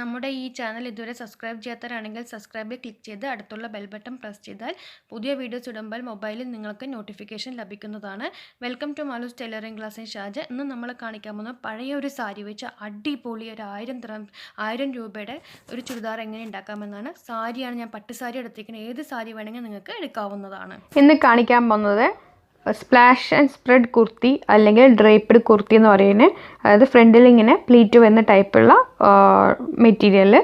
നമ്മുടെ ഈ ചാനൽ ഇതുവരെ സബ്സ്ക്രൈബ് ചെയ്യാത്തവരാണെങ്കിൽ സബ്സ്ക്രൈബ് ക്ലിക്ക് ചെയ്ത് അടുത്തുള്ള ബെൽ ബട്ടൺ പ്രസ് ചെയ്താൽ പുതിയ വീഡിയോസ് ഇടുമ്പോൾ മൊബൈലിൽ നിങ്ങൾക്ക് നോട്ടിഫിക്കേഷൻ ലഭിക്കുന്നതാണ്. Welcome to Malu's tailoring class in Shaja ഇന്ന് നമ്മൾ കാണിക്കാൻ പോകുന്ന പഴയ ഒരു സാരി വെച്ച് അടിപൊളി ഒരു ആയിരം ദ്രം ആയിരം രൂപയുടെ ഒരു ചുരിദാർ എങ്ങനെ ഉണ്ടാക്കാമെന്നാണ്. സാരിയാണ് ഞാൻ പട്ട് സാരി എടുത്തിരിക്കുന്നത്. ഏത് സാരി വേണമെങ്കിൽ നിങ്ങൾക്ക് എടുക്കാവുന്നതാണ്. ഇന്ന് കാണിക്കാൻ പോകുന്നത് സ്പ്ലാഷ് ആൻഡ് സ്പ്രെഡ് കുർത്തി അല്ലെങ്കിൽ ഡ്രേപ്പ്ഡ് കുർത്തി എന്ന് പറയുന്നത് അതായത് ഫ്രണ്ടിൽ ഇങ്ങനെ പ്ലീറ്റ് വരുന്ന ടൈപ്പുള്ള മെറ്റീരിയൽ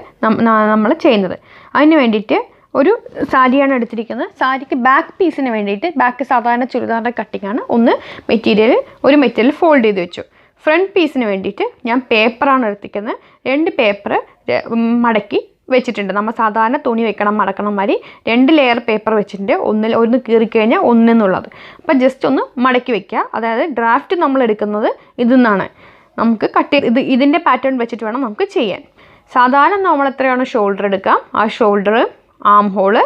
നമ്മൾ ചെയ്യുന്നത്. അതിന് വേണ്ടിയിട്ട് ഒരു സാരിയാണ് എടുത്തിരിക്കുന്നത്. സാരിക്ക് ബാക്ക് പീസിന് വേണ്ടിയിട്ട് ബാക്ക് സാധാരണ ചുരിദാറിന്റെ കട്ടിങ്ങാണ് ഒന്ന് മെറ്റീരിയൽ ഒരു മെറ്റീരിയൽ ഫോൾഡ് ചെയ്ത് വെച്ചു. ഫ്രണ്ട് പീസിന് വേണ്ടിയിട്ട് ഞാൻ പേപ്പറാണ് എടുത്തിരിക്കുന്നത്. രണ്ട് പേപ്പർ മടക്കി വെച്ചിട്ടുണ്ട്. നമ്മൾ സാധാരണ തുണി വെക്കണം മടക്കണം മാതിരി രണ്ട് ലെയർ പേപ്പർ വെച്ചിട്ടുണ്ട്. ഒന്നിൽ ഒന്ന് കീറി കീറിക്കഴിഞ്ഞാൽ ഒന്നെന്നുള്ളത് അപ്പോൾ ജസ്റ്റ് ഒന്ന് മടക്കി വെക്കുക. അതായത് ഡ്രാഫ്റ്റ് നമ്മൾ എടുക്കുന്നത് ഇതിൽ നിന്നാണ് നമുക്ക് കട്ട് ഇത് ഇതിന്റെ പാറ്റേൺ വെച്ചിട്ട് വേണം നമുക്ക് ചെയ്യാൻ. സാധാരണ നമ്മൾ എത്രയാണ് ഷോൾഡർ എടുക്കാം. ആ shoulder arm hole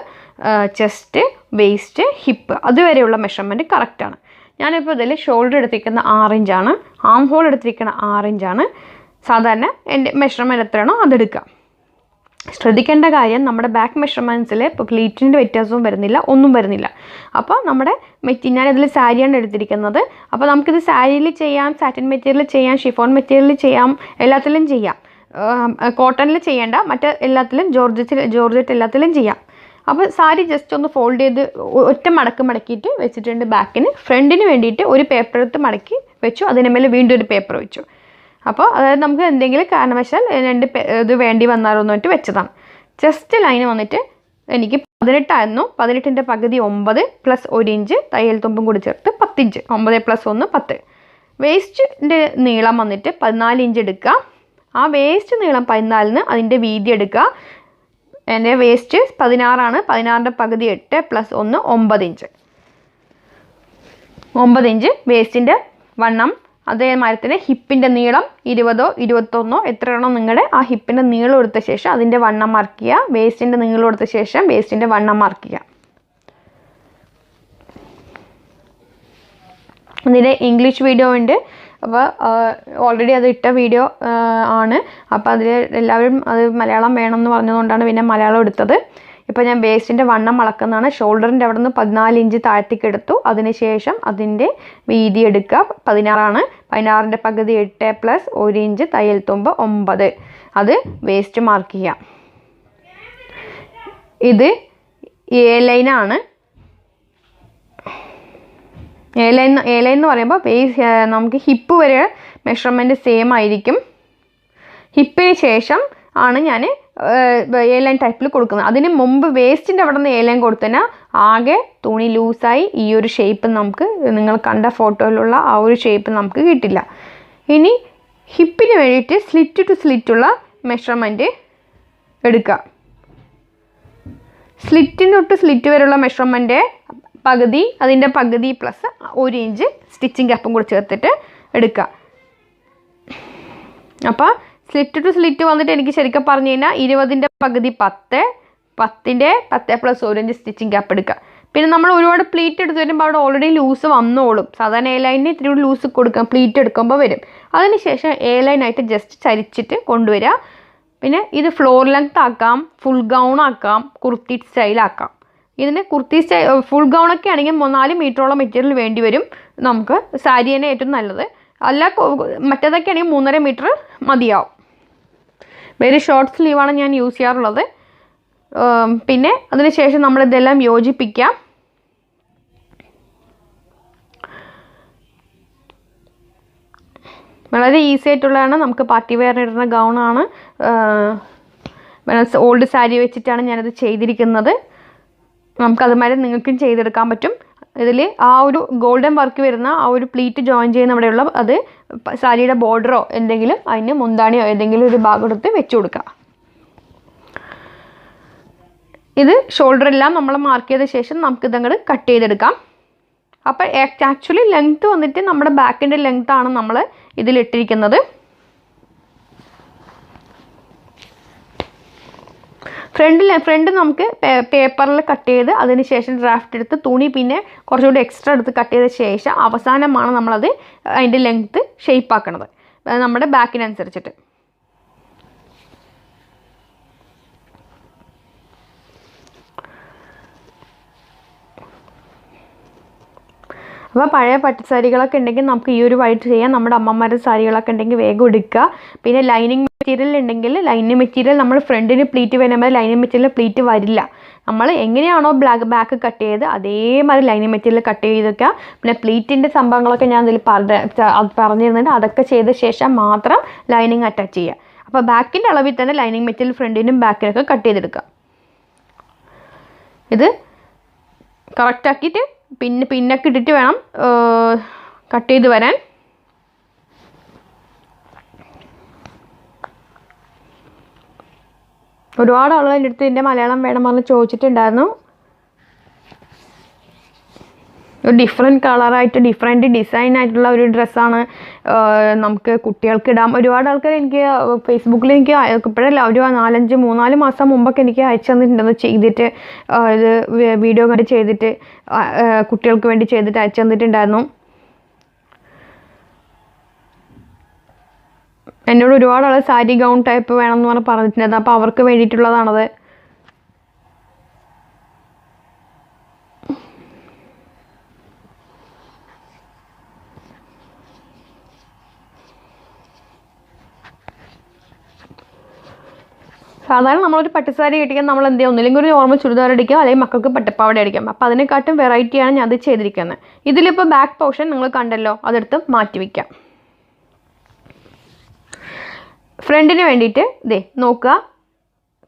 chest waist hip അതുവരെയുള്ള മെഷർമെന്റ് കറക്റ്റാണ് ഞാനിപ്പോൾ ഇതിൽ ഷോൾഡർ എടുത്തിരിക്കുന്ന ആറിഞ്ചാണ്. ആം ഹോൾ എടുത്തിരിക്കുന്ന ആറിഞ്ചാണ്. സാധാരണ എന്റെ മെഷർമെന്റ് എത്രയാണോ അതെടുക്കാം. ശ്രദ്ധിക്കേണ്ട കാര്യം നമ്മുടെ ബാക്ക് മെഷർമെൻസിൽ ഇപ്പോൾ പ്ലീറ്റിന്റെ വ്യത്യാസവും വരുന്നില്ല ഒന്നും വരുന്നില്ല. അപ്പോൾ നമ്മുടെ മെറ്റി ഞാനിതിൽ സാരിയാണ് എടുത്തിരിക്കുന്നത്. അപ്പോൾ നമുക്കിത് സാരിയിൽ ചെയ്യാം സാറ്റിൻ മെറ്റീരിയൽ ചെയ്യാം ഷിഫോൺ മെറ്റീരിയൽ ചെയ്യാം എല്ലാത്തിലും ചെയ്യാം. കോട്ടണിൽ ചെയ്യേണ്ട മറ്റ് എല്ലാത്തിലും ജോർജറ്റിൽ ജോർജറ്റ് എല്ലാത്തിലും ചെയ്യാം. അപ്പോൾ സാരി ജസ്റ്റ് ഒന്ന് ഫോൾഡ് ചെയ്ത് ഒറ്റ മടക്ക് മടക്കിയിട്ട് വെച്ചിട്ടുണ്ട് ബാക്കിന് ഫ്രണ്ടിന് വേണ്ടിയിട്ട് ഒരു പേപ്പർ എടുത്ത് മടക്കി വെച്ചു. അതിന് മേലെ വീണ്ടും ഒരു പേപ്പർ വെച്ചു. അപ്പോൾ അതായത് നമുക്ക് എന്തെങ്കിലും കാരണവശാൽ രണ്ട് ഇത് വേണ്ടി വന്നാലോ എന്ന് പറഞ്ഞിട്ട് വെച്ചതാണ്. ജസ്റ്റ് ലൈന് വന്നിട്ട് എനിക്ക് പതിനെട്ടായിരുന്നു. പതിനെട്ടിന്റെ പകുതി ഒമ്പത് പ്ലസ് ഒരു ഇഞ്ച് തയ്യൽ തുമ്പും കൂടി ചേർത്ത് പത്തിഞ്ച്. ഒമ്പത് പ്ലസ് ഒന്ന് പത്ത്. വേസ്റ്റിന്റെ നീളം വന്നിട്ട് പതിനാല് ഇഞ്ച് എടുക്കുക. ആ വേസ്റ്റ് നീളം പതിനാലിന് അതിന്റെ വീതി എടുക്കുക. എന്റെ വേസ്റ്റ് പതിനാറാണ്. പതിനാറിന്റെ പകുതി എട്ട് പ്ലസ് ഒന്ന് ഒമ്പത് ഇഞ്ച്. ഒമ്പത് ഇഞ്ച് വേസ്റ്റിന്റെ വണ്ണം. അതേമാതിരി മരത്തിന് ഹിപ്പിന്റെ നീളം ഇരുപതോ ഇരുപത്തൊന്നോ എത്രയാണോ നിങ്ങളുടെ ആ ഹിപ്പിന്റെ നീളം എടുത്ത ശേഷം അതിന്റെ വണ്ണം മാർക്ക് ചെയ്യുക. വേസ്റ്റിന്റെ നീളം എടുത്ത ശേഷം വേസ്റ്റിന്റെ വണ്ണം മാർക്ക് ചെയ്യുക. ഇതിന്റെ ഇംഗ്ലീഷ് വീഡിയോ ഉണ്ട്. അപ്പോൾ ഓൾറെഡി അത് ഇട്ട വീഡിയോ ആണ്. അപ്പോൾ അതിൽ എല്ലാവരും അത് മലയാളം വേണമെന്ന് പറഞ്ഞതുകൊണ്ടാണ് പിന്നെ മലയാളം എടുത്തത്. ഇപ്പോൾ ഞാൻ വേസ്റ്റിന്റെ വണ്ണം അളക്കുന്നതാണ്. ഷോൾഡറിന്റെ അവിടെ നിന്ന് പതിനാല് ഇഞ്ച് താഴത്തേക്ക് എടുത്തു. അതിനുശേഷം അതിന്റെ വീതി എടുക്കുക. പതിനാറാണ്. പതിനാറിന്റെ പകുതി എട്ട് പ്ലസ് ഒരു ഇഞ്ച് തയ്യൽ തുമ്പ് ഒമ്പത്. അത് വേസ്റ്റ് മാർക്ക് ചെയ്യാം. ഇത് എ ലൈനാണ് എ ലൈൻ എ ലൈൻ എന്ന് പറയുമ്പോൾ വേസ് നമുക്ക് ഹിപ്പ് വരെ മെഷർമെന്റ് സെയിം ആയിരിക്കും. ഹിപ്പിന് ശേഷം ആണ് ഞാൻ എ ലൈൻ ടൈപ്പിൽ കൊടുക്കുന്നത്. അതിന് മുമ്പ് വേസ്റ്റിന്റെ അവിടെ നിന്ന് എ ലൈൻ കൊടുത്തതിനാൽ ആകെ തുണി ലൂസായി ഈ ഒരു ഷേപ്പ് നമുക്ക് നിങ്ങൾ കണ്ട ഫോട്ടോയിലുള്ള ആ ഒരു ഷേപ്പ് നമുക്ക് കിട്ടില്ല. ഇനി ഹിപ്പിന് വേണ്ടിയിട്ട് സ്ലിറ്റ് ടു സ്ലിറ്റുള്ള മെഷർമെന്റ് എടുക്കുക. സ്ലിറ്റിന് തൊട്ട് സ്ലിറ്റ് വരെയുള്ള മെഷർമെന്റ് പകുതി അതിന്റെ പകുതി പ്ലസ് ഒരു ഇഞ്ച് സ്റ്റിച്ചിങ് ഗ്യാപ്പും കൂടി ചേർത്തിട്ട് എടുക്കുക. അപ്പോൾ സ്ലിറ്റ് ടു സ്ലിറ്റ് വന്നിട്ട് എനിക്ക് ശരിക്കും പറഞ്ഞു കഴിഞ്ഞാൽ ഇരുപതിന്റെ പകുതി പത്ത് പത്തിന്റെ പത്ത് പ്ലസ് ഒരു ഇഞ്ച് സ്റ്റിച്ചിങ് ഗ്യാപ്പ് എടുക്കുക. പിന്നെ നമ്മൾ ഒരുപാട് പ്ലീറ്റ് എടുത്ത് വരുമ്പോൾ അവിടെ ഓൾറെഡി ലൂസ് വന്നോളും. സാധാരണ എ ലൈനിന് ഇത്തിരി കൂടി ലൂസ് കൊടുക്കാം പ്ലീറ്റ് എടുക്കുമ്പോൾ വരും. അതിനുശേഷം എ ലൈനായിട്ട് ജസ്റ്റ് ചരിച്ചിട്ട് കൊണ്ടുവരിക പിന്നെ ഇത് ഫ്ലോർ ലെങ്ത് ആക്കാം ഫുൾ ഗൗൺ ആക്കാം കുർത്തി സ്റ്റൈലാക്കാം ഇതിന് കുർത്തി സ്റ്റൈ ഫുൾ ഗൗൺ ഒക്കെ ആണെങ്കിൽ മൂന്നാൽ മീറ്ററോളം മെറ്റീരിയൽ വേണ്ടി വരും. നമുക്ക് സാരി തന്നെ ഏറ്റവും നല്ലത്. അല്ല മറ്റേതൊക്കെ ആണെങ്കിൽ മൂന്നര മീറ്റർ മതിയാവും. വെരി ഷോർട്ട് സ്ലീവാണ് ഞാൻ യൂസ് ചെയ്യാറുള്ളത്. പിന്നെ അതിനുശേഷം നമ്മളിതെല്ലാം യോജിപ്പിക്കാം വളരെ ഈസി ആയിട്ടുള്ളതാണ്. നമുക്ക് പാർട്ടി വെയർ ഇടുന്ന ഗൗണാണ് ഓൾഡ് സാരി വെച്ചിട്ടാണ് ഞാനത് ചെയ്തിരിക്കുന്നത്. നമുക്കതുമാതിരി നിങ്ങൾക്കും ചെയ്തെടുക്കാൻ പറ്റും. ഇതിൽ ആ ഒരു ഗോൾഡൻ വർക്ക് വരുന്ന ആ ഒരു പ്ലീറ്റ് ജോയിൻ ചെയ്യുന്ന അവിടെയുള്ള അത് സാരിയുടെ ബോർഡറോ എന്തെങ്കിലും അതിന് മുന്താണിയോ എന്തെങ്കിലും ഒരു ഭാഗം എടുത്ത് വെച്ച് കൊടുക്കുക. ഇത് ഷോൾഡർ എല്ലാം നമ്മൾ മാർക്ക് ചെയ്ത ശേഷം നമുക്ക് ഇതങ്ങോട്ട് കട്ട് ചെയ്തെടുക്കാം. അപ്പോൾ ആക്ച്വലി ലെങ്ത്ത് വന്നിട്ട് നമ്മുടെ ബാക്കിന്റെ ലെങ്ത്താണ് നമ്മൾ ഇതിലിട്ടിരിക്കുന്നത്. ഫ്രണ്ടിൽ ഫ്രണ്ട് നമുക്ക് പേപ്പറിൽ കട്ട് ചെയ്ത് അതിന് ശേഷം ഡ്രാഫ്റ്റ് എടുത്ത് തുണി പിന്നെ കുറച്ചുകൂടി എക്സ്ട്രാ എടുത്ത് കട്ട് ചെയ്ത ശേഷം അവസാനമാണ് നമ്മളത് അതിന്റെ ലെങ്ത്ത് ഷേപ്പ് ആക്കണത്. അത് നമ്മുടെ ബാക്കിനനുസരിച്ചിട്ട് അപ്പോൾ പഴയ പട്ടുസാരികളൊക്കെ ഉണ്ടെങ്കിൽ നമുക്ക് ഈ ഒരു വൈറ്റ് ചെയ്യാം. നമ്മുടെ അമ്മമാരുടെ സാരികളൊക്കെ ഉണ്ടെങ്കിൽ വേഗം എടുക്കുക. പിന്നെ ലൈനിങ് മെറ്റീരിയൽ ഉണ്ടെങ്കിൽ ലൈനിങ് മെറ്റീരിയൽ നമ്മൾ ഫ്രണ്ടിന് പ്ലീറ്റ് വരുമ്പോൾ ലൈനിങ് മെറ്റീരിയൽ പ്ലീറ്റ് വരില്ല. നമ്മൾ എങ്ങനെയാണോ ബ്ലാക്ക് ബാക്ക് കട്ട് ചെയ്ത് അതേമാതിരി ലൈനിങ് മെറ്റീരിയൽ കട്ട് ചെയ്ത് വെക്കുക. പിന്നെ പ്ലീറ്റിന്റെ സംഭവങ്ങളൊക്കെ ഞാൻ ഇതിൽ പറഞ്ഞിരുന്നുണ്ട്. അതൊക്കെ ചെയ്ത ശേഷം മാത്രം ലൈനിങ് അറ്റാച്ച് ചെയ്യുക. അപ്പോൾ ബാക്കിന്റെ അളവിൽ തന്നെ ലൈനിങ് മെറ്റീരിയൽ ഫ്രണ്ടിനും ബാക്കിനൊക്കെ കട്ട് ചെയ്തെടുക്കുക. ഇത് കറക്റ്റാക്കിയിട്ട് പിന്നെ പിന്നൊക്കെ ഇട്ടിട്ട് വേണം കട്ട് ചെയ്ത് വരാൻ. ഒരുപാട് ആളുകൾ എന്റെ അടുത്ത് എന്റെ മലയാളം വേണം പറഞ്ഞ് ചോദിച്ചിട്ടുണ്ടായിരുന്നു. ഒരു ഡിഫറെന്റ് കളറായിട്ട് ഡിഫറെന്റ് ഡിസൈൻ ആയിട്ടുള്ള ഒരു ഡ്രസ്സാണ് നമുക്ക് കുട്ടികൾക്ക് ഇടാം. ഒരുപാട് ആൾക്കാർ എനിക്ക് ഫേസ്ബുക്കിൽ എനിക്ക് ഇപ്പോഴല്ല ഒരു നാലഞ്ച് മൂന്നാൽ മാസം മുമ്പൊക്കെ എനിക്ക് അയച്ചു തന്നിട്ടുണ്ടെന്ന് ചെയ്തിട്ട് ഇത് വീഡിയോ കണ്ട് ചെയ്തിട്ട് കുട്ടികൾക്ക് വേണ്ടി ചെയ്തിട്ട് അയച്ചു തന്നിട്ടുണ്ടായിരുന്നു. എന്നോട് ഒരുപാട് ആൾ സാരി ഗൗൺ ടൈപ്പ് വേണമെന്ന് പറഞ്ഞ് പറഞ്ഞിട്ടുണ്ടായിരുന്നു. അപ്പോൾ അവർക്ക് വേണ്ടിയിട്ടുള്ളതാണത്. സാധാരണ നമ്മളൊരു പട്ടുസാരി കിട്ടിയാൽ നമ്മൾ എന്ത് ചെയ്യും ഒന്നില്ലെങ്കിൽ ഒരു നോർമൽ ചുരിദാർ അടിക്കാം അല്ലെങ്കിൽ മക്കൾക്ക് പട്ടുപ്പാവട അടിക്കാം അപ്പോൾ അതിനെക്കാട്ടും വെറൈറ്റിയാണ് ഞാൻ അത് ചെയ്തിരിക്കുന്നത്. ഇതിലിപ്പോൾ ബാക്ക് പോർഷൻ നിങ്ങൾ കണ്ടല്ലോ അതെടുത്ത് മാറ്റി വയ്ക്കാം ഫ്രണ്ടിന് വേണ്ടിയിട്ട് ദേ നോക്കുക.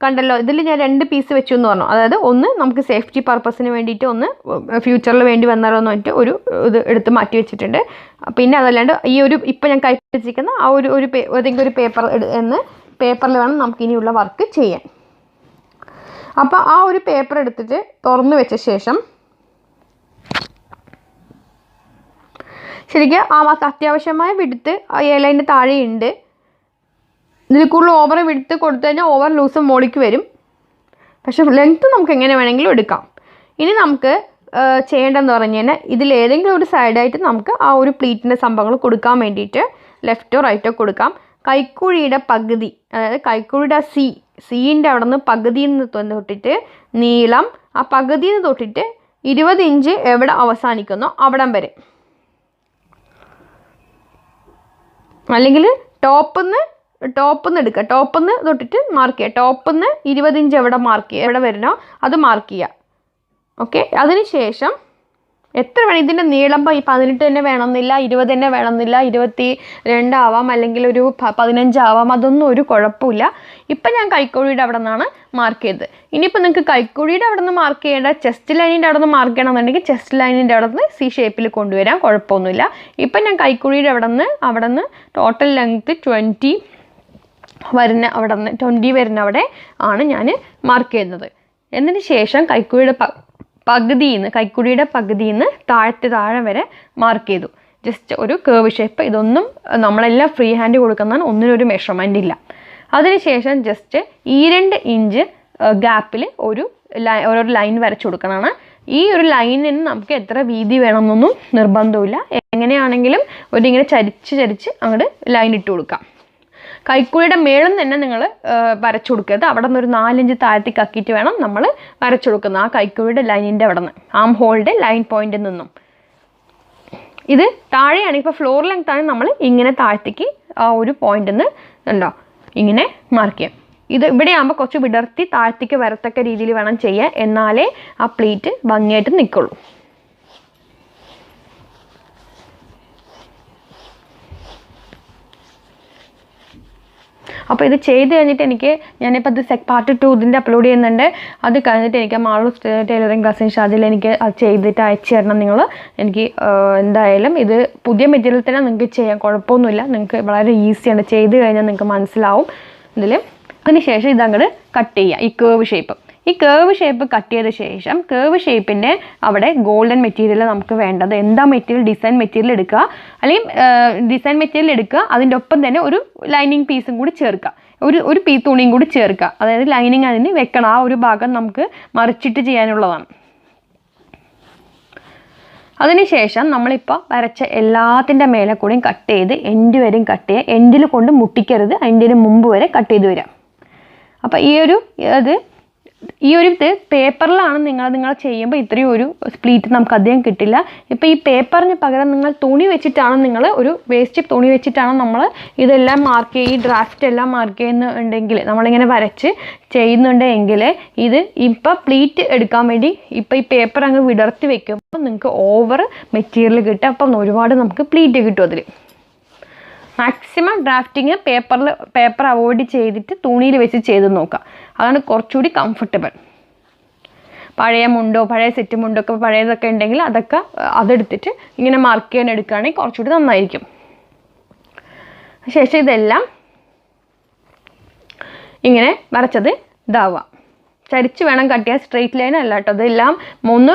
കണ്ടല്ലോ ഇതിൽ ഞാൻ രണ്ട് പീസ് വെച്ചു എന്ന് പറഞ്ഞു. അതായത് ഒന്ന് നമുക്ക് സേഫ്റ്റി പർപ്പസിന് വേണ്ടിയിട്ട് ഒന്ന് ഫ്യൂച്ചറിൽ വേണ്ടി വന്നാലോ എന്ന് പറഞ്ഞിട്ട് ഒരു ഇത് എടുത്ത് മാറ്റി വെച്ചിട്ടുണ്ട്. പിന്നെ അതല്ലാണ്ട് ഈ ഒരു ഇപ്പം ഞാൻ കൈപ്പിടിച്ചിരിക്കുന്ന ആ ഒരു ഒരു ഏതെങ്കിലും ഒരു പേപ്പർ എന്ന് പേപ്പറിൽ വേണം നമുക്ക് ഇനിയുള്ള വർക്ക് ചെയ്യാൻ. അപ്പോൾ ആ ഒരു പേപ്പർ എടുത്തിട്ട് തുറന്നു വെച്ച ശേഷം ശരിക്കും ആ അത്യാവശ്യമായ വിടുത്ത് ഏലൈന്റെ താഴെയുണ്ട് ഇതിൽ കൂടുതൽ ഓവർ വിടുത്ത് കൊടുത്തു കഴിഞ്ഞാൽ ഓവർ ലൂസ് മോളിക്ക് വരും. പക്ഷെ ലെങ്ത്ത് നമുക്ക് എങ്ങനെ വേണമെങ്കിലും എടുക്കാം. ഇനി നമുക്ക് ചെയ്യേണ്ടതെന്ന് പറഞ്ഞു കഴിഞ്ഞാൽ ഇതിൽ ഏതെങ്കിലും ഒരു സൈഡായിട്ട് നമുക്ക് ആ ഒരു പ്ലീറ്റിന്റെ സംഭവങ്ങൾ കൊടുക്കാൻ വേണ്ടിയിട്ട് ലെഫ്റ്റോ റൈറ്റോ കൊടുക്കാം. കൈക്കുഴിയുടെ പകുതി അതായത് കൈക്കുഴിയുടെ സി സീന്റെ അവിടെ നിന്ന് പകുതിയിൽ നിന്ന് തൊട്ടിട്ട് നീളം ആ പകുതിയിൽ നിന്ന് തൊട്ടിട്ട് ഇരുപത് ഇഞ്ച് എവിടെ അവസാനിക്കുന്നോ? അവിടം വരെ. അല്ലെങ്കിൽ ടോപ്പിൽ നിന്ന് ടോപ്പിൽ നിന്ന് എടുക്കുക. ടോപ്പിൽ നിന്ന് തൊട്ടിട്ട് മാർക്ക് ചെയ്യുക. ടോപ്പിൽ നിന്ന് ഇരുപത് ഇഞ്ച് എവിടെ മാർക്ക് ചെയ്യുക? എവിടെ വരണോ അത് മാർക്ക് ചെയ്യുക. ഓക്കെ അതിന് ശേഷം എത്ര വേണം? ഇതിന്റെ നീളം ഈ പതിനെട്ട് തന്നെ വേണമെന്നില്ല ഇരുപത് തന്നെ വേണമെന്നില്ല ഇരുപത്തി രണ്ടാവാം അല്ലെങ്കിൽ ഒരു പതിനഞ്ചാവാം അതൊന്നും ഒരു കുഴപ്പമില്ല. ഇപ്പം ഞാൻ കൈക്കോഴിയുടെ അവിടെ നിന്നാണ് മാർക്ക് ചെയ്തത്. ഇനിയിപ്പോൾ നിങ്ങൾക്ക് കൈക്കോഴിയുടെ അവിടെ നിന്ന് മാർക്ക് ചെയ്യേണ്ട ചെസ്റ്റ് ലൈനിന്റെ അവിടെ നിന്ന് മാർക്ക് ചെയ്യണമെന്നുണ്ടെങ്കിൽ ചെസ്റ്റ് ലൈനിന്റെ അവിടെ നിന്ന് സി ഷേപ്പിൽ കൊണ്ടുവരാം കുഴപ്പമൊന്നുമില്ല. ഇപ്പം ഞാൻ കൈക്കുഴിയുടെ അവിടെ നിന്ന് അവിടെ നിന്ന് ടോട്ടൽ ലെങ്ത്ത് ട്വന്റി വരുന്ന അവിടെ നിന്ന് ട്വന്റി വരുന്ന അവിടെ ആണ് ഞാൻ മാർക്ക് ചെയ്യുന്നത്. എന്നതിന് ശേഷം കൈക്കുഴിയുടെ പകുതിയിൽ കൈക്കുടിയുടെ കൈക്കുഴിയുടെ താഴത്തെ താഴെ വരെ മാർക്ക് ചെയ്തു. ജസ്റ്റ് ഒരു കേവ് ഷേപ്പ് ഇതൊന്നും നമ്മളെല്ലാം ഫ്രീ ഹാൻഡ് കൊടുക്കുന്നതാണ്. ഒന്നിനൊരു ഒരു മെഷർമെന്റ് ഇല്ല. അതിനുശേഷം ജസ്റ്റ് ഈ രണ്ട് ഇഞ്ച് ഗ്യാപ്പിൽ ഒരു ഓരോ ലൈൻ വരച്ചു കൊടുക്കുന്നതാണ് ഈ ഒരു ലൈനിന് നമുക്ക് എത്ര വീതി വേണമെന്നൊന്നും നിർബന്ധമില്ല എങ്ങനെയാണെങ്കിലും ഒരിങ്ങനെ ചരിച്ച് ചരിച്ച് അങ്ങോട്ട് ലൈൻ ഇട്ട് കൊടുക്കാം. കൈക്കുഴിയുടെ മേളം തന്നെ നിങ്ങൾ വരച്ചു കൊടുക്കരുത് അവിടെ നിന്ന് ഒരു നാലിഞ്ച് താഴത്തേക്ക് ആക്കിയിട്ട് വേണം നമ്മൾ വരച്ചു കൊടുക്കുന്നത് ആ കൈക്കുഴിയുടെ ലൈനിന്റെ അവിടെ നിന്ന് ആം ഹോളിന്റെ ലൈൻ പോയിന്റിൽ നിന്നും. ഇത് താഴെയാണ് ഇപ്പോൾ ഫ്ലോർ ലെങ്ത് ആണ് നമ്മൾ ഇങ്ങനെ താഴത്തേക്ക് ആ ഒരു പോയിന്റിൽ നിന്ന് ഉണ്ടോ ഇങ്ങനെ മാർക്ക് ചെയ്യാം. ഇത് ഇവിടെ ആകുമ്പോൾ കുറച്ച് വിടർത്തി താഴത്തേക്ക് വരത്തക്ക രീതിയിൽ വേണം ചെയ്യുക എന്നാലേ ആ പ്ലേറ്റ് ഭംഗിയായിട്ട് നിൽക്കുള്ളൂ അപ്പോൾ ഇത് ചെയ്ത് കഴിഞ്ഞിട്ട് എനിക്ക് ഞാനിപ്പോൾ അത് സെക് പാർട്ട് ടു ഇതിന്റെ അപ്ലോഡ് ചെയ്യുന്നുണ്ട്. അത് കഴിഞ്ഞിട്ട് എനിക്ക് മാളൂർ ടൈലറിങ് ക്ലാസ്സിന് ഷാജിൽ എനിക്ക് അത് ചെയ്തിട്ട് അയച്ചു തരണം നിങ്ങൾ. എനിക്ക് എന്തായാലും ഇത് പുതിയ മെറ്റീരിയൽ തന്നെ നിങ്ങൾക്ക് ചെയ്യാം. കുഴപ്പമൊന്നുമില്ല. നിങ്ങൾക്ക് വളരെ ഈസിയാണ് ചെയ്ത് കഴിഞ്ഞാൽ നിങ്ങൾക്ക് മനസ്സിലാവും. ഇതിൽ അതിന് ശേഷം ഇതങ്ങോട്ട് കട്ട് ചെയ്യുക ഈ കേവ് ഷേപ്പ് ഈ കേവ് ഷേപ്പ് കട്ട് ചെയ്ത ശേഷം കേവ് ഷേപ്പിന്റെ അവിടെ ഗോൾഡൻ മെറ്റീരിയൽ നമുക്ക് വേണ്ടത് എന്താ മെറ്റീരിയൽ ഡിസൈൻ മെറ്റീരിയൽ എടുക്കുക. അല്ലെങ്കിൽ ഡിസൈൻ മെറ്റീരിയൽ എടുക്കുക. അതിന്റെ ഒപ്പം തന്നെ ഒരു ലൈനിങ് പീസും കൂടി ചേർക്കുക. ഒരു ഒരു പീ തുണിയും കൂടി ചേർക്കുക. അതായത് ലൈനിങ് അതിന് വെക്കണം. ആ ഒരു ഭാഗം നമുക്ക് മറിച്ചിട്ട് ചെയ്യാനുള്ളതാണ്. അതിനുശേഷം നമ്മളിപ്പോൾ വരച്ച എല്ലാത്തിന്റെ മേലെ കൂടെയും കട്ട് ചെയ്ത് എൻഡ് വരെയും കട്ട് ചെയ്യുക. എൻഡിൽ കൊണ്ട് മുട്ടിക്കരുത്. അതിന്റെ മുമ്പ് വരെ കട്ട് ചെയ്ത് വരാം അപ്പോൾ ഈ ഒരു ഇത് ഈ ഒരു ഇത് പേപ്പറിലാണ് നിങ്ങൾ നിങ്ങൾ ചെയ്യുമ്പോൾ ഇത്രയും ഒരു സ്പ്ലീറ്റ് നമുക്ക് അധികം കിട്ടില്ല. ഇപ്പോൾ ഈ പേപ്പറിന് പകരം നിങ്ങൾ തുണി വെച്ചിട്ടാണ് നിങ്ങൾ ഒരു വേസ്റ്റ് തുണി വെച്ചിട്ടാണ് നമ്മൾ ഇതെല്ലാം മാർക്ക് ചെയ്യുക ഈ ഡ്രാഫ്റ്റ് എല്ലാം മാർക്ക് ചെയ്യുന്നുണ്ടെങ്കിൽ നമ്മളിങ്ങനെ വരച്ച് ചെയ്യുന്നുണ്ടെങ്കിൽ ഇത് ഇപ്പോൾ പ്ലീറ്റ് എടുക്കാൻ വേണ്ടി ഇപ്പോൾ ഈ പേപ്പർ അങ്ങ് വിടർത്തി വെക്കുമ്പോൾ നിങ്ങൾക്ക് ഓവർ മെറ്റീരിയൽ കിട്ടും. അപ്പം ഒരുപാട് നമുക്ക് പ്ലീറ്റ് കിട്ടും അതിൽ മാക്സിമം ഡ്രാഫ്റ്റിങ് പേപ്പറിൽ പേപ്പർ അവോയ്ഡ് ചെയ്തിട്ട് തുണിയിൽ വെച്ച് ചെയ്ത് നോക്കുക. അതാണ് കുറച്ചുകൂടി കംഫർട്ടബിൾ പഴയ മുണ്ടോ പഴയ സെറ്റ് മുണ്ടോ ഒക്കെ പഴയതൊക്കെ ഉണ്ടെങ്കിൽ അതൊക്കെ അതെടുത്തിട്ട് ഇങ്ങനെ മാർക്ക് ചെയ്യാൻ എടുക്കുകയാണെങ്കിൽ കുറച്ചുകൂടി നന്നായിരിക്കും. ശേഷം ഇതെല്ലാം ഇങ്ങനെ വരച്ചത് ഇതാവുക. ചരിച്ച് വേണം കട്ട് ചെയ്യാൻ സ്ട്രെയിറ്റ് ലൈൻ അല്ല കേട്ടോ. അതെല്ലാം മൂന്ന്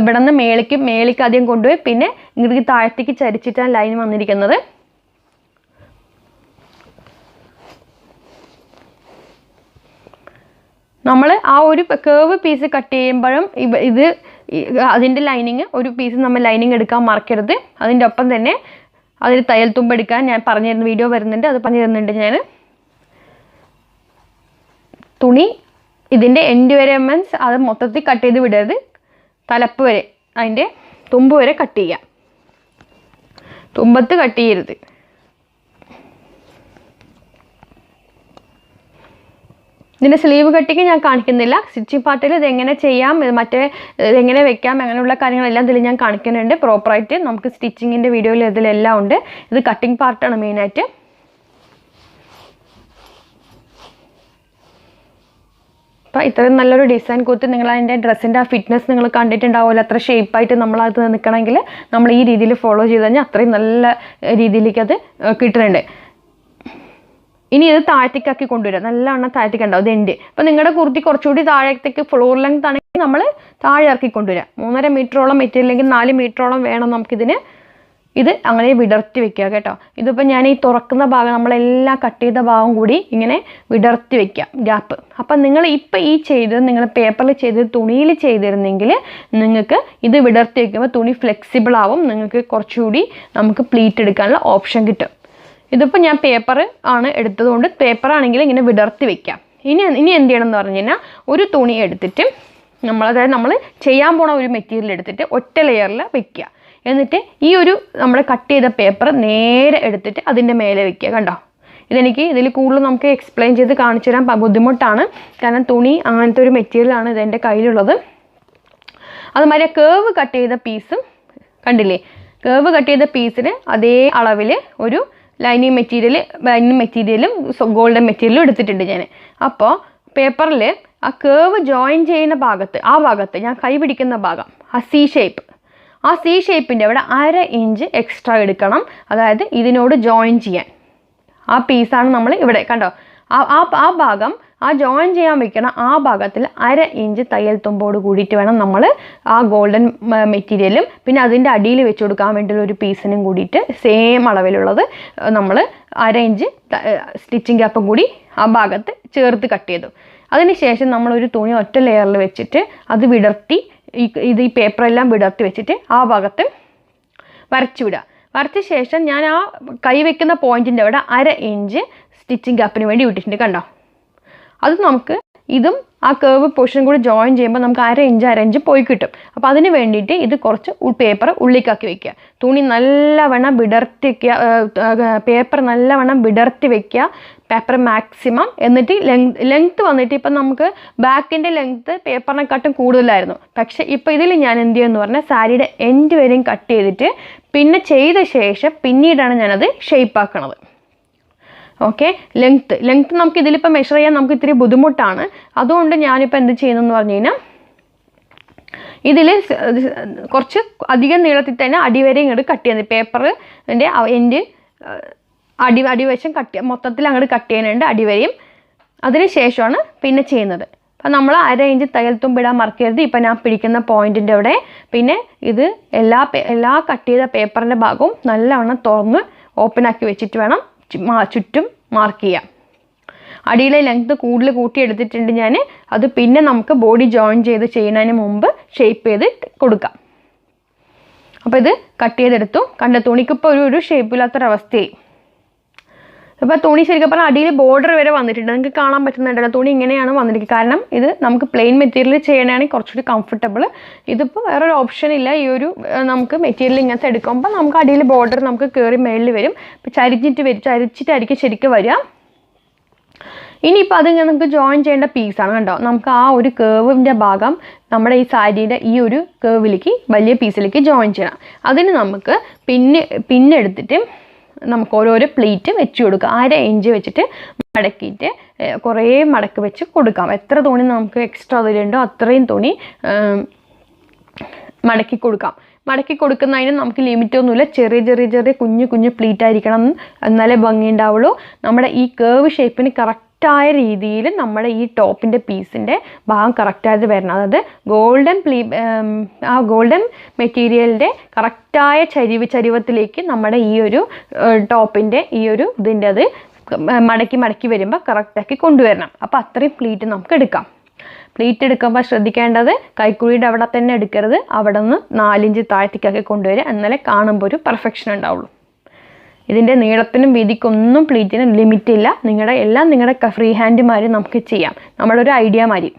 ഇവിടെ നിന്ന് മേളിക്ക് മേളിക്ക് ആദ്യം കൊണ്ടുപോയി പിന്നെ ഇങ്ങോട്ട് താഴത്തേക്ക് ചരിച്ചിട്ടാണ് ലൈൻ വന്നിരിക്കുന്നത്. നമ്മൾ ആ ഒരു കേവ് പീസ് കട്ട് ചെയ്യുമ്പോഴും ഇത് അതിന്റെ ലൈനിങ് ഒരു പീസ് നമ്മൾ ലൈനിങ് എടുക്കാൻ മറക്കരുത്. അതിന്റെ ഒപ്പം തന്നെ അതിൽ തയ്യൽ തുമ്പ് എടുക്കാൻ ഞാൻ പറഞ്ഞു തരുന്ന വീഡിയോ വരുന്നുണ്ട്. അത് പറഞ്ഞു തരുന്നുണ്ട് ഞാൻ. തുണി ഇതിന്റെ എൻഡ് വരെ മീൻസ് അത് മൊത്തത്തിൽ കട്ട് ചെയ്ത് വിടരുത്. തലപ്പ് വരെ അതിന്റെ തുമ്പ് വരെ കട്ട് ചെയ്യാം. തുമ്പത്ത് കട്ട് ചെയ്യരുത്. ഇതിന്റെ സ്ലീവ് കട്ടിങ് ഞാൻ കാണിക്കുന്നില്ല. സ്റ്റിച്ചിങ് പാർട്ടിൽ ഇതെങ്ങനെ ചെയ്യാം മറ്റേ ഇതെങ്ങനെ വെക്കാം അങ്ങനെയുള്ള കാര്യങ്ങളെല്ലാം ഇതിൽ ഞാൻ കാണിക്കുന്നുണ്ട്. പ്രോപ്പറായിട്ട് നമുക്ക് സ്റ്റിച്ചിങ്ങിന്റെ വീഡിയോയിൽ ഇതിലെല്ലാം ഉണ്ട്. ഇത് കട്ടിങ് പാർട്ടാണ് മെയിനായിട്ട് അപ്പോൾ ഇത്രയും നല്ലൊരു ഡിസൈൻ കുത്തി നിങ്ങൾ അതിന്റെ ഡ്രസ്സിന്റെ ആ ഫിറ്റ്നസ് നിങ്ങൾ കണ്ടിട്ടുണ്ടാവുമല്ലോ അത്ര ഷേപ്പായിട്ട് നമ്മളത് നിൽക്കണമെങ്കിൽ നമ്മൾ ഈ രീതിയിൽ ഫോളോ ചെയ്ത് കഴിഞ്ഞാൽ അത്രയും നല്ല രീതിയിലേക്ക് അത് കിട്ടുന്നുണ്ട്. ഇനി ഇത് താഴത്തേക്കാക്കി കൊണ്ടുവരിക. നല്ലവണ്ണം താഴത്തേക്ക് ഉണ്ടാവും. ഇത് എൻഡ് അപ്പോൾ നിങ്ങളുടെ കുർത്തി കുറച്ചുകൂടി താഴത്തേക്ക് ഫ്ലോർ ലെങ്ത് ആണെങ്കിൽ നമ്മൾ താഴെ ഇറക്കി കൊണ്ടുവരിക. മൂന്നര മീറ്ററോളം മെറ്റീരിയലെങ്കിൽ നാല് മീറ്ററോളം വേണം നമുക്കിതിന് ഇത് അങ്ങനെ വിടർത്തി വെക്കുക കേട്ടോ. ഇതിപ്പോൾ ഞാൻ ഈ തുറക്കുന്ന ഭാഗം നമ്മളെല്ലാം കട്ട് ചെയ്ത ഭാഗം കൂടി ഇങ്ങനെ വിടർത്തി വെക്കുക. ഗ്യാപ്പ് അപ്പം നിങ്ങൾ ഇപ്പം ഈ ചെയ്ത് നിങ്ങൾ പേപ്പറിൽ ചെയ്ത് തുണിയിൽ ചെയ്തിരുന്നെങ്കിൽ നിങ്ങൾക്ക് ഇത് വിടർത്തി വെക്കുമ്പോൾ തുണി ഫ്ലെക്സിബിൾ ആവും. നിങ്ങൾക്ക് കുറച്ചുകൂടി നമുക്ക് പ്ലീറ്റ് എടുക്കാനുള്ള ഓപ്ഷൻ കിട്ടും. ഇതിപ്പോൾ ഞാൻ പേപ്പർ ആണ് എടുത്തതുകൊണ്ട് പേപ്പർ ആണെങ്കിൽ ഇങ്ങനെ വിടർത്തി വെക്കാം. ഇനി ഇനി എന്ത് ചെയ്യണം എന്ന് പറഞ്ഞു കഴിഞ്ഞാൽ ഒരു തുണി എടുത്തിട്ട് നമ്മൾ അതായത് നമ്മൾ ചെയ്യാൻ പോണ ഒരു മെറ്റീരിയൽ എടുത്തിട്ട് ഒറ്റ ലെയറിൽ വെക്കുക. എന്നിട്ട് ഈ ഒരു നമ്മൾ കട്ട് ചെയ്ത പേപ്പർ നേരെ എടുത്തിട്ട് അതിന്റെ മേലെ വെക്കുക കണ്ടോ? ഇതെനിക്ക് ഇതിൽ കൂടുതൽ നമുക്ക് എക്സ്പ്ലെയിൻ ചെയ്ത് കാണിച്ചു തരാൻ ബുദ്ധിമുട്ടാണ്. കാരണം തുണി അങ്ങനത്തെ ഒരു മെറ്റീരിയലാണ് ഇതെന്റെ കയ്യിലുള്ളത്. അതുമാതിരി കേവ് കട്ട് ചെയ്ത പീസും കണ്ടില്ലേ? കേവ് കട്ട് ചെയ്ത പീസിന് അതേ അളവിൽ ഒരു ലൈനിങ് മെറ്റീരിയൽ ലൈനിങ് മെറ്റീരിയലും ഗോൾഡൻ മെറ്റീരിയലും എടുത്തിട്ടുണ്ട് ഞാൻ അപ്പോൾ പേപ്പറിൽ ആ കേവ് ജോയിൻ ചെയ്യുന്ന ഭാഗത്ത് ആ ഭാഗത്ത് ഞാൻ കൈ പിടിക്കുന്ന ഭാഗം ആ സി ഷേപ്പ് ആ സി ഷേപ്പിന്റെ അവിടെ അര ഇഞ്ച് എക്സ്ട്രാ എടുക്കണം. അതായത് ഇതിനോട് ജോയിൻ ചെയ്യാൻ. ആ പീസാണ് നമ്മൾ ഇവിടെ കണ്ടോ? ആ ആ ഭാഗം ആ ജോയിൻ ചെയ്യാൻ വെക്കണ ആ ഭാഗത്തിൽ അര ഇഞ്ച് തയ്യൽ തുമ്പോട് കൂടിയിട്ട് വേണം നമ്മൾ ആ ഗോൾഡൻ മെറ്റീരിയലും പിന്നെ അതിന്റെ അടിയിൽ വെച്ച് കൊടുക്കാൻ വേണ്ടിയുള്ള ഒരു പീസിനും കൂടിയിട്ട് സെയിം അളവിലുള്ളത് നമ്മൾ അര ഇഞ്ച് സ്റ്റിച്ചിങ് ഗ്യാപ്പും കൂടി ആ ഭാഗത്ത് ചേർത്ത് കട്ട് ചെയ്തു. അതിനുശേഷം നമ്മൾ ഒരു തുണി ഒറ്റ ലെയറിൽ വെച്ചിട്ട് അത് വിടർത്തി ഇത് ഈ പേപ്പറെല്ലാം വിടർത്തി വെച്ചിട്ട് ആ ഭാഗത്ത് വരച്ചു വിടുക. വരച്ച ശേഷം ഞാൻ ആ കൈ വെക്കുന്ന പോയിന്റിന്റെ അവിടെ അര ഇഞ്ച് സ്റ്റിച്ചിങ് ഗ്യാപ്പിന് വേണ്ടി വിട്ടിട്ടുണ്ട് കണ്ടോ? അത് നമുക്ക് ഇതും ആ കേവ് പോർഷൻ കൂടി ജോയിൻ ചെയ്യുമ്പോൾ നമുക്ക് അര ഇഞ്ച് അര ഇഞ്ച് പോയി കിട്ടും. അപ്പോൾ അതിന് വേണ്ടിയിട്ട് ഇത് കുറച്ച് പേപ്പർ ഉള്ളിക്കാക്കി വെക്കുക. തുണി നല്ലവണ്ണം വിടർത്തി പേപ്പർ നല്ലവണ്ണം വിടർത്തി വെക്കുക പേപ്പർ മാക്സിമം എന്നിട്ട് ലെങ്ത് ലെങ്ത്ത് വന്നിട്ട് ഇപ്പം നമുക്ക് ബാക്കിന്റെ ലെങ്ത്ത് പേപ്പറിനെക്കാട്ടും കൂടുതലായിരുന്നു. പക്ഷേ ഇപ്പോൾ ഇതിൽ ഞാൻ എന്ത് ചെയ്യുമെന്ന് പറഞ്ഞാൽ സാരിയുടെ എൻഡ് വരെയും കട്ട് ചെയ്തിട്ട് പിന്നെ ചെയ്ത ശേഷം പിന്നീടാണ് ഞാനത് ഷേപ്പ് ആക്കണത്. ഓക്കെ ലെങ്ത്ത് ലെങ്ത്ത് നമുക്ക് ഇതിലിപ്പോൾ മെഷർ ചെയ്യാൻ നമുക്ക് ഇത്തിരി ബുദ്ധിമുട്ടാണ്. അതുകൊണ്ട് ഞാനിപ്പോൾ എന്ത് ചെയ്യുന്നതെന്ന് പറഞ്ഞു കഴിഞ്ഞാൽ ഇതിൽ കുറച്ച് അധികം നീളത്തിൽ തന്നെ അടിവരെ ഇങ്ങോട്ട് കട്ട് ചെയ്യുന്നത് പേപ്പറിന്റെ എന്റെ അടി അടിവശം കട്ട് മൊത്തത്തിൽ അങ്ങോട്ട് കട്ട് ചെയ്യുന്നുണ്ട് അടിവരെയും അതിന് ശേഷമാണ് പിന്നെ ചെയ്യുന്നത്. അപ്പം നമ്മൾ അര ഇഞ്ച് തയ്യൽ തുമ്പിടാൻ മറക്കരുത്. ഇപ്പം ഞാൻ പിടിക്കുന്ന പോയിന്റിന്റെ അവിടെ പിന്നെ ഇത് എല്ലാ എല്ലാ കട്ട് ചെയ്ത പേപ്പറിന്റെ ഭാഗവും നല്ലവണ്ണം തുറന്ന് ഓപ്പൺ ആക്കി വെച്ചിട്ട് വേണം ചുറ്റും മാർക്ക് ചെയ്യാം. അടിയിലെ ലെങ്ത് കൂടുതൽ കൂട്ടിയെടുത്തിട്ടുണ്ട് ഞാൻ അത് പിന്നെ നമുക്ക് ബോഡി ജോയിൻ ചെയ്ത് ചെയ്യുന്നതിന് മുമ്പ് ഷേപ്പ് ചെയ്ത് കൊടുക്കാം. അപ്പോൾ ഇത് കട്ട് ചെയ്തെടുത്തു. കണ്ട തുണിക്കിപ്പോൾ ഒരു ഒരു ഷേപ്പില്ലാത്തൊരവസ്ഥയായി ഇപ്പോൾ തുണി ശരിക്കും പറഞ്ഞാൽ അടിയിൽ ബോർഡർ വരെ വന്നിട്ടുണ്ട്. നിങ്ങൾക്ക് കാണാൻ പറ്റുന്നുണ്ടല്ലോ തുണി ഇങ്ങനെയാണ് വന്നിരിക്കുന്നത്. കാരണം ഇത് നമുക്ക് പ്ലെയിൻ മെറ്റീരിയൽ ചെയ്യണമെങ്കിൽ കുറച്ചുകൂടി കംഫർട്ടബിൾ ഇതിപ്പോൾ വേറൊരു ഓപ്ഷൻ ഇല്ല. ഈ ഒരു നമുക്ക് മെറ്റീരിയൽ ഇങ്ങനത്തെ എടുക്കുമ്പോൾ നമുക്ക് അടിയിൽ ബോർഡർ നമുക്ക് കയറി മേളിൽ വരും. ഇപ്പോൾ ചരിഞ്ഞിട്ട് വരും. ചരിച്ചിട്ടായിരിക്കും ശരിക്കും വരിക. ഇനിയിപ്പോൾ അത് നമുക്ക് ജോയിൻ ചെയ്യേണ്ട പീസാണ് കണ്ടോ? നമുക്ക് ആ ഒരു കേവിന്റെ ഭാഗം നമ്മുടെ ഈ സാരിയുടെ ഈ ഒരു കേവിലേക്ക് വലിയ പീസിലേക്ക് ജോയിൻ ചെയ്യണം. അതിന് നമുക്ക് പിന്നെ പിന്നെടുത്തിട്ട് നമുക്ക് ഓരോരോ പ്ലേറ്റ് വെച്ച് കൊടുക്കുക അര ഇഞ്ച് വെച്ചിട്ട് മടക്കിയിട്ട് കുറേ മടക്ക് വെച്ച് കൊടുക്കാം. എത്ര തുണി നമുക്ക് എക്സ്ട്രാ അതിലുണ്ടോ അത്രയും തുണി മടക്കി കൊടുക്കാം. മടക്കി കൊടുക്കുന്നതിന് നമുക്ക് ലിമിറ്റ് ഒന്നുമില്ല. ചെറിയ ചെറിയ ചെറിയ കുഞ്ഞു കുഞ്ഞു പ്ലീറ്റ് ആയിരിക്കണം. എന്നാലേ ഭംഗി ഉണ്ടാവുള്ളൂ. നമ്മുടെ ഈ കേവ് ഷേപ്പിന് കറക്റ്റായ രീതിയിൽ നമ്മുടെ ഈ ടോപ്പിന്റെ പീസിന്റെ ഭാഗം കറക്റ്റായിട്ട് വരണം. അതായത് ഗോൾഡൻ പ്ലീ ആ ഗോൾഡൻ മെറ്റീരിയലിന്റെ കറക്റ്റായ ചരിവ് ചരിവത്തിലേക്ക് നമ്മുടെ ഈ ഒരു ടോപ്പിന്റെ ഈ ഒരു ഇതിന്റെ അത് മടക്കി മടക്കി വരുമ്പോൾ കറക്റ്റാക്കി കൊണ്ടുവരണം. അപ്പോൾ അത്രയും പ്ലീറ്റ് നമുക്ക് എടുക്കാം. പ്ലീറ്റ് എടുക്കുമ്പോൾ ശ്രദ്ധിക്കേണ്ടത് കൈക്കുഴിയുടെ അവിടെ തന്നെ എടുക്കരുത്. അവിടെ നിന്ന് നാലിഞ്ച് താഴത്തേക്കൊക്കെ കൊണ്ടുവരിക. എന്നാലേ കാണുമ്പോൾ ഒരു പെർഫെക്ഷൻ ഉണ്ടാവുള്ളൂ. ഇതിന്റെ നീളത്തിനും വീതിക്കൊന്നും പ്ലീറ്റിനും ലിമിറ്റ് ഇല്ല. നിങ്ങളുടെ എല്ലാം നിങ്ങളുടെ ഫ്രീ ഹാൻഡ് മാതിരി നമുക്ക് ചെയ്യാം. നമ്മുടെ ഒരു ഐഡിയ മാതിരി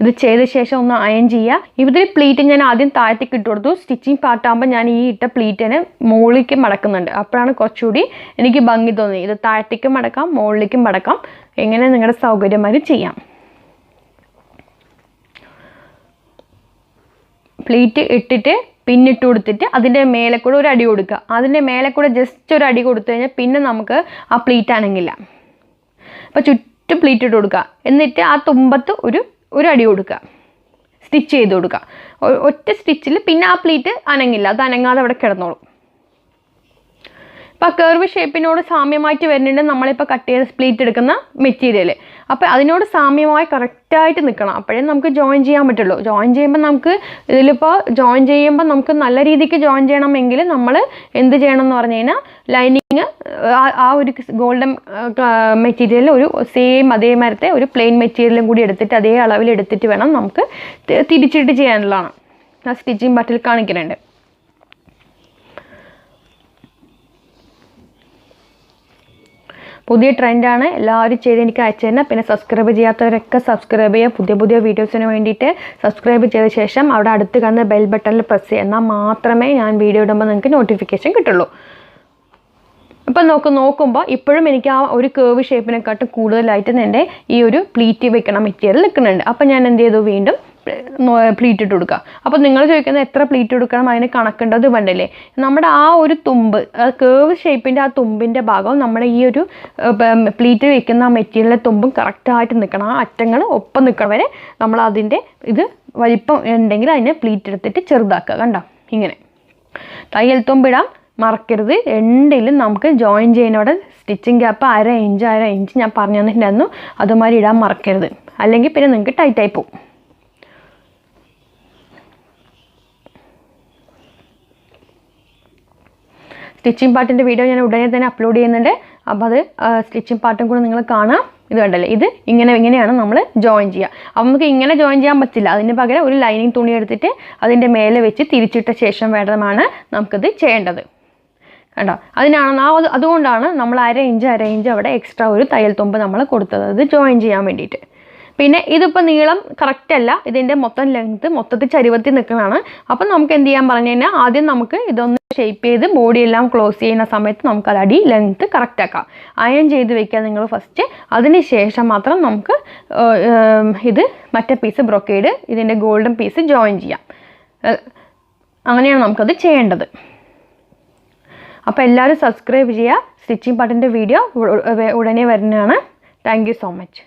ഇത് ചെയ്ത ശേഷം ഒന്ന് അയൺ ചെയ്യുക ഇതിൽ പ്ലീറ്റ് ഞാൻ ആദ്യം താഴത്തേക്ക് ഇട്ട് കൊടുത്തു. സ്റ്റിച്ചിങ് പാർട്ടാകുമ്പോൾ ഞാൻ ഈ ഇട്ട പ്ലീറ്റിനെ മുകളിലേക്ക് മടക്കുന്നുണ്ട്. അപ്പോഴാണ് കുറച്ചുകൂടി എനിക്ക് ഭംഗി തോന്നി. ഇത് താഴത്തേക്കും മടക്കാം മുകളിലേക്കും മടക്കാം. എങ്ങനെ നിങ്ങളുടെ സൗകര്യമായി ചെയ്യാം. പ്ലീറ്റ് ഇട്ടിട്ട് പിന്നിട്ട് കൊടുത്തിട്ട് അതിന്റെ മേലെ കൂടെ ഒരു അടി കൊടുക്കുക. അതിന്റെ മേലെ കൂടെ ജസ്റ്റ് ഒരു അടി കൊടുത്തു കഴിഞ്ഞാൽ പിന്നെ നമുക്ക് ആ പ്ലീറ്റ് അനങ്ങില്ല. അപ്പോൾ ചുറ്റും പ്ലീറ്റ് ഇട്ട് കൊടുക്കുക. എന്നിട്ട് ആ തുമ്പത്ത് ഒരു ഒരു അടി കൊടുക്കുക. സ്റ്റിച്ച് ചെയ്ത് കൊടുക്കുക. ഒറ്റ സ്റ്റിച്ചിൽ പിന്നെ ആ പ്ലീറ്റ് അനങ്ങില്ല. അത് അനങ്ങാതെ അവിടെ കിടന്നോളും. ഇപ്പോൾ കർവ് ഷേപ്പിനോട് സാമ്യമായിട്ട് വരുന്നുണ്ട് നമ്മളിപ്പോൾ കട്ട് ചെയ്ത് സ്പ്ലീറ്റ് എടുക്കുന്ന മെറ്റീരിയൽ അപ്പോൾ അതിനോട് സാമ്യമായി കറക്റ്റായിട്ട് നിൽക്കണം അപ്പോഴേ നമുക്ക് ജോയിൻ ചെയ്യാൻ പറ്റുള്ളൂ. ജോയിൻ ചെയ്യുമ്പോൾ നമുക്ക് ഇതിലിപ്പോൾ ജോയിൻ ചെയ്യുമ്പോൾ നമുക്ക് നല്ല രീതിക്ക് ജോയിൻ ചെയ്യണമെങ്കിൽ നമ്മൾ എന്ത് ചെയ്യണം എന്ന് പറഞ്ഞു കഴിഞ്ഞാൽ ലൈനിങ് ആ ഒരു ഗോൾഡൻ മെറ്റീരിയൽ ഒരു സെയിം അതേ മരത്തെ ഒരു പ്ലെയിൻ മെറ്റീരിയലും കൂടി എടുത്തിട്ട് അതേ അളവിൽ എടുത്തിട്ട് വേണം നമുക്ക് തിരിച്ചിട്ട് ചെയ്യാനുള്ളതാണ്. ആ സ്റ്റിച്ചിങ് ബട്ടിൽ കാണിക്കുന്നുണ്ട്. പുതിയ ട്രെൻഡാണ്. എല്ലാവരും ചെയ്ത് എനിക്ക് അയച്ചു തരണം. പിന്നെ സബ്സ്ക്രൈബ് ചെയ്യാത്തവരൊക്കെ സബ്സ്ക്രൈബ് ചെയ്യുക. പുതിയ പുതിയ വീഡിയോസിന് വേണ്ടിയിട്ട് സബ്സ്ക്രൈബ് ചെയ്ത ശേഷം അവിടെ അടുത്ത് കാണുന്ന ബെൽ ബട്ടണിൽ പ്രസ് ചെയ്യുക. എന്നാൽ മാത്രമേ ഞാൻ വീഡിയോ ഇടുമ്പോൾ നിങ്ങൾക്ക് നോട്ടിഫിക്കേഷൻ കിട്ടുള്ളൂ. ഇപ്പം നോക്ക് നോക്കുമ്പോൾ ഇപ്പോഴും എനിക്ക് ആ ഒരു കേവ് ഷേപ്പിനെക്കാട്ടും കൂടുതലായിട്ട് എന്റെ ഈ ഒരു പ്ലീറ്റ് വെക്കണ മെറ്റീരിയൽ നിൽക്കുന്നുണ്ട്. അപ്പം ഞാൻ എന്ത് ചെയ്തു? വീണ്ടും പ്ലീറ്റ് ഇട്ട് കൊടുക്കുക അപ്പോൾ നിങ്ങൾ ചോദിക്കുന്നത് എത്ര പ്ലീറ്റ് കൊടുക്കണം അതിന് കണക്കുണ്ടത് വേണ്ടല്ലേ നമ്മുടെ ആ ഒരു തുമ്പ് കേവ് ഷേപ്പിന്റെ ആ തുമ്പിന്റെ ഭാഗം നമ്മുടെ ഈ ഒരു പ്ലീറ്റ് വെക്കുന്ന ആ മെറ്റീരിയലിലെ തുമ്പും കറക്റ്റായിട്ട് നിൽക്കണം ആ അറ്റങ്ങൾ ഒപ്പം നിൽക്കണം വരെ നമ്മൾ അതിന്റെ ഇത് വലിപ്പം ഉണ്ടെങ്കിൽ അതിനെ പ്ലീറ്റ് എടുത്തിട്ട് ചെറുതാക്കുക കണ്ടോ? ഇങ്ങനെ. തയ്യൽ തുമ്പിടാം മറക്കരുത്. രണ്ടിലും നമുക്ക് ജോയിൻ ചെയ്യുന്നവിടെ സ്റ്റിച്ചിങ് ഗ്യാപ്പ് അര ഇഞ്ച് അര ഇഞ്ച് ഞാൻ പറഞ്ഞു തന്നിട്ടുണ്ടായിരുന്നു അതുമാതിരി ഇടാൻ മറക്കരുത്. അല്ലെങ്കിൽ പിന്നെ നിങ്ങൾക്ക് ടൈറ്റായി പോകും സ്റ്റിച്ചിങ് പാർട്ടിന്റെ വീഡിയോ ഞാൻ ഉടനെ തന്നെ അപ്ലോഡ് ചെയ്യുന്നുണ്ട്. അപ്പോൾ അത് സ്റ്റിച്ചിങ് പാർട്ടും കൂടെ നിങ്ങൾ കാണാം. ഇത് കണ്ടല്ലേ? ഇത് ഇങ്ങനെ ഇങ്ങനെയാണ് നമ്മൾ ജോയിൻ ചെയ്യുക. അപ്പോൾ നമുക്ക് ഇങ്ങനെ ജോയിൻ ചെയ്യാൻ പറ്റില്ല. അതിന് പകരം ഒരു ലൈനിങ് തുണി എടുത്തിട്ട് അതിന്റെ മേലെ വെച്ച് തിരിച്ചിട്ട ശേഷം വേണ്ടതാണ് നമുക്കിത് ചെയ്യേണ്ടത്. കണ്ടോ? അതിനാണ് ആ അതുകൊണ്ടാണ് നമ്മൾ അര ഇഞ്ച് അര ഇഞ്ച് അവിടെ എക്സ്ട്രാ ഒരു തയ്യൽ തുമ്പ് നമ്മൾ കൊടുത്തത്. അത് ജോയിൻ ചെയ്യാൻ വേണ്ടിയിട്ട്. പിന്നെ ഇതിപ്പോൾ നീളം കറക്റ്റ് അല്ല. ഇതിന്റെ മൊത്തം ലെങ്ത് മൊത്തത്തിൽ ചരിവത്തിൽ നിൽക്കുന്നതാണ്. അപ്പം നമുക്ക് എന്ത് ചെയ്യാൻ പറഞ്ഞു കഴിഞ്ഞാൽ ആദ്യം നമുക്ക് ഇതൊന്ന് ഷേപ്പ് ചെയ്ത് ബോഡി എല്ലാം ക്ലോസ് ചെയ്യുന്ന സമയത്ത് നമുക്ക് അത് അടി ലെങ്ത്ത് കറക്റ്റ് ആക്കാം. അയൺ ചെയ്ത് വെക്കുക നിങ്ങൾ ഫസ്റ്റ് അതിന് ശേഷം മാത്രം നമുക്ക് ഇത് മറ്റേ പീസ് ബ്രൊക്കേഡ് ഇതിന്റെ ഗോൾഡൻ പീസ് ജോയിൻ ചെയ്യാം. അങ്ങനെയാണ് നമുക്കത് ചെയ്യേണ്ടത്. അപ്പോൾ എല്ലാവരും സബ്സ്ക്രൈബ് ചെയ്യുക. സ്റ്റിച്ചിങ് പാട്ടിന്റെ വീഡിയോ ഉടനെ വരുന്നതാണ്. Thank so much